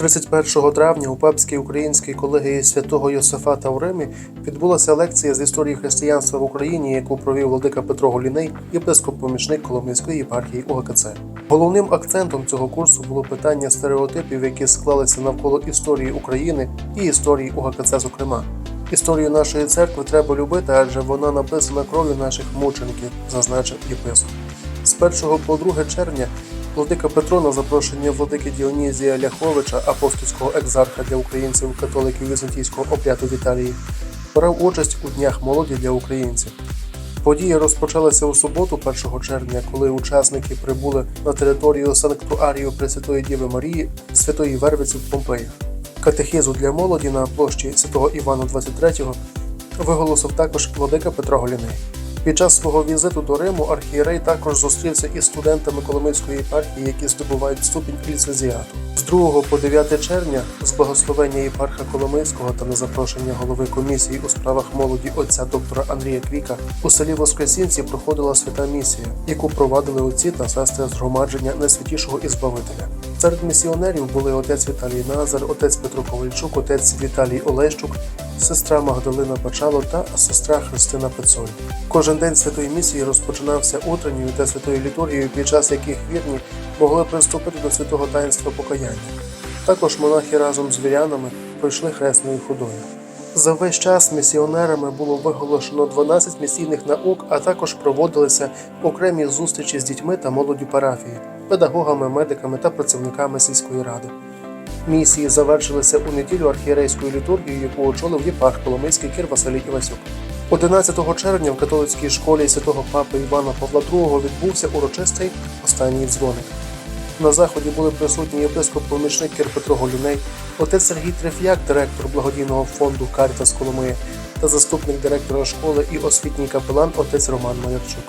31 травня у папській українській колегії святого Йосифата у Римі відбулася лекція з історії християнства в Україні, яку провів владика Петро Голіней, єпископ-помічник Коломийської єпархії УГКЦ. Головним акцентом цього курсу було питання стереотипів, які склалися навколо історії України і історії УГКЦ, зокрема. Історію нашої церкви треба любити, адже вона написана кров'ю наших мучеників, зазначив єпископ. З 1 по 2 червня владика Петро на запрошення владики Діонізія Ляховича, апостольського екзарха для українців католиків Візантійського обряду в Італії, брав участь у днях молоді для українців. Подія розпочалася у суботу, 1 червня, коли учасники прибули на територію Санктуарію Пресвятої Діви Марії Святої Вервиці в Помпеях. Катехизу для молоді на площі Святого Івана 23-го виголосив також владика Петро Голіний. Під час свого візиту до Риму архієрей також зустрівся із студентами Коломийської єпархії, які здобувають ступінь ліцензіату. З 2 по 9 червня з благословення єпарха Коломийського та на запрошення голови комісії у справах молоді отця доктора Андрія Квіка у селі Воскресінці проходила свята місія, яку провадили отці та сестри згромадження найсвятішого Ізбавителя. Серед місіонерів були отець Віталій Назар, отець Петро Ковальчук, отець Віталій Олещук, сестра Магдалина Пачало та сестра Христина Пецоль. Кожен день святої місії розпочинався утренньою та святою літургією, під час яких вірні могли приступити до святого таїнства покаяння. Також монахи разом з вірянами пройшли хресною ходою. За весь час місіонерами було виголошено 12 місійних наук, а також проводилися окремі зустрічі з дітьми та молоддю парафії, педагогами, медиками та працівниками сільської ради. Місії завершилися у неділю архієрейською літургією, яку очолив єпарх Коломийський Кір Василій Івасюк. 11 червня в католицькій школі святого папи Івана Павла II відбувся урочистий останній дзвоник. На заході були присутні єпископ-помічник Кир Петро Голюней, отець Сергій Треф'як, директор благодійного фонду Карітас Коломиї та заступник директора школи і освітній капелан отець Роман Маярчук.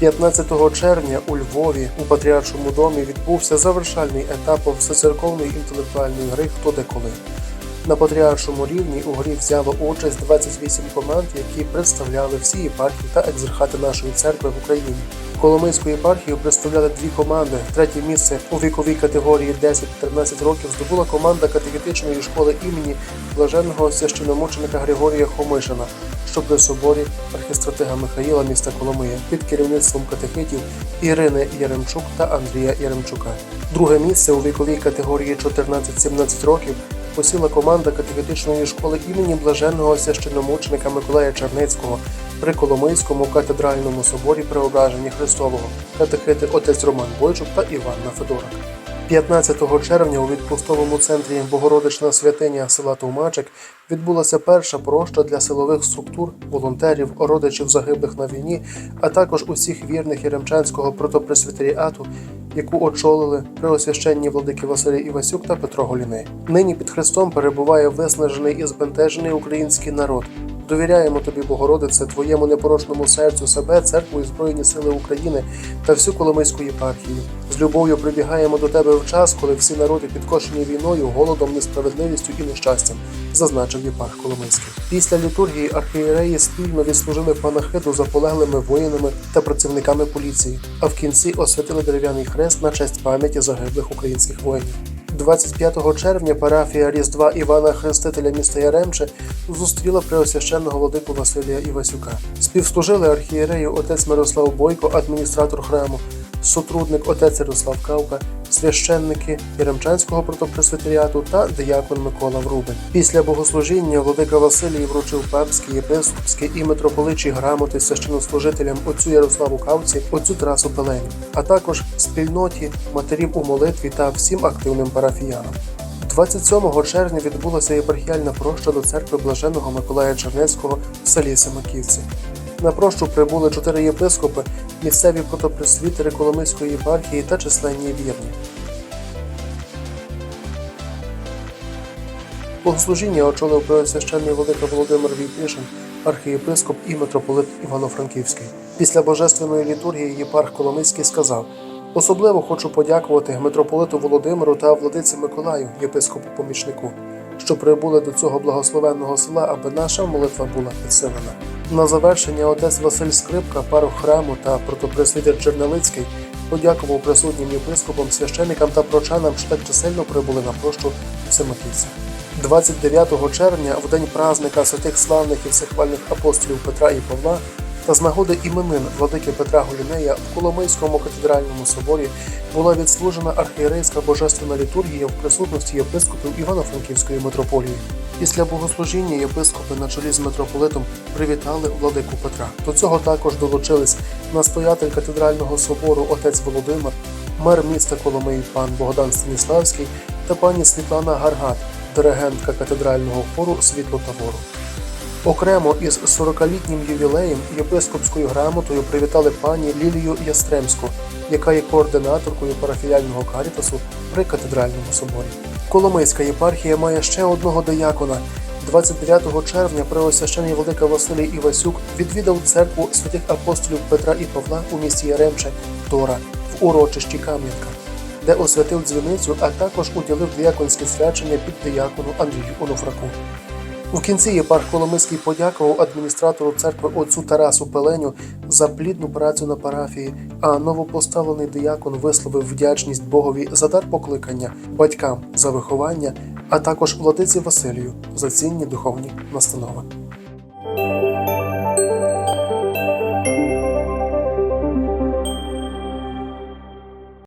15 червня у Львові у Патріаршому домі відбувся завершальний етап всецерковної інтелектуальної гри Хто де коли. На патріаршому рівні у грі взяло участь 28 команд, які представляли всі єпархії та екзархати нашої церкви в Україні. Коломийську єпархію представляли дві команди. Третє місце у віковій категорії 10-13 років здобула команда катехетичної школи імені блаженного священомученика Григорія Хомишина, що при соборі архістратига Михаїла міста Коломия під керівництвом катехетів Ірини Яремчук та Андрія Яремчука. Друге місце у віковій категорії 14-17 років посіла команда катехетичної школи імені блаженного священомученика Миколая Черницького при Коломийському катедральному соборі Преображення Христового, катехети отець Роман Бойчук та Іванна Федорак. 15 червня у відпустовому центрі Богородична святиня села Товмачик відбулася перша проща для силових структур, волонтерів, родичів загиблих на війні, а також усіх вірних Єремчанського протопресвітеріату, яку очолили преосвященні владики Василій Івасюк та Петро Голіней. Нині під Христом перебуває виснажений і збентежений український народ. Довіряємо тобі, Богородице, твоєму непорочному серцю себе, церкву і Збройні Сили України та всю Коломийську єпархію. З любов'ю прибігаємо до тебе в час, коли всі народи підкошені війною, голодом, несправедливістю і нещастям, зазначив єпарх Коломийський. Після літургії архієреї спільно відслужили панахиду за полеглими воїнами та працівниками поліції, а в кінці освятили дерев'яний хрест на честь пам'яті загиблих українських воїнів. 25 червня парафія Різдва Івана Хрестителя міста Яремче зустріла преосвященного владику Василія Івасюка. Співслужили архієрею отець Мирослав Бойко, адміністратор храму, сотрудник отець Ярослав Кавка, священники Яремчанського протопресвітеріату та диякон Микола Врубель. Після богослужіння владика Василій вручив папські, єпископські і митрополичі грамоти священнослужителям отцю Ярославу Кавці, отцю Тарасу Пелені, а також спільноті матерів у молитві та всім активним парафіянам. 27 червня відбулася єпархіальна проща до церкви блаженого Миколая Чернецького в селі Семаківці. На прощу прибули чотири єпископи, місцеві протопресвітери Коломийської єпархії та численні вірні. Богослужіння очолив преосвященний владика Володимир Війпишин, архієпископ і митрополит Івано-Франківський. Після божественної літургії єпарх Коломийський сказав: Особливо хочу подякувати митрополиту Володимиру та владиці Миколаю, єпископу-помічнику, що прибули до цього благословенного села, аби наша молитва була підсилена. На завершення отець Василь Скрипка, пару храму та протопресвітер Чернелицький подякував присутнім єпископам, священикам та прочанам, що так чисельно прибули на площу в Семиківцях. 29 червня, в день празника святих славних і всехвальних апостолів Петра і Павла, та з нагоди іменин владики Петра Голінея в Коломийському катедральному соборі була відслужена архієрейська божественна літургія в присутності єпископів Івано-Франківської митрополії. Після богослужіння єпископи на чолі з митрополитом привітали владику Петра. До цього також долучились настоятель катедрального собору отець Володимир, мер міста Коломиї пан Богдан Станіславський та пані Світлана Гаргат, диригентка катедрального хору Світло Тавору. Окремо із 40-літнім ювілеєм єпископською грамотою привітали пані Лілію Ястремську, яка є координаторкою парафіяльного карітасу при катедральному соборі. Коломийська єпархія має ще одного диякона. 29 червня преосвящений владика Василій Івасюк відвідав церкву святих апостолів Петра і Павла у місті Яремче Тора в урочищі Кам'янка, де освятив дзвіницю, а також уділив дияконське свячення під диякону Андрію Онуфраку. У кінці єпарх Коломийський подякував адміністратору церкви отцю Тарасу Пеленю за плідну працю на парафії, а новопоставлений диякон висловив вдячність Богові за дар покликання, батькам за виховання, а також владиці Василію за цінні духовні настанови.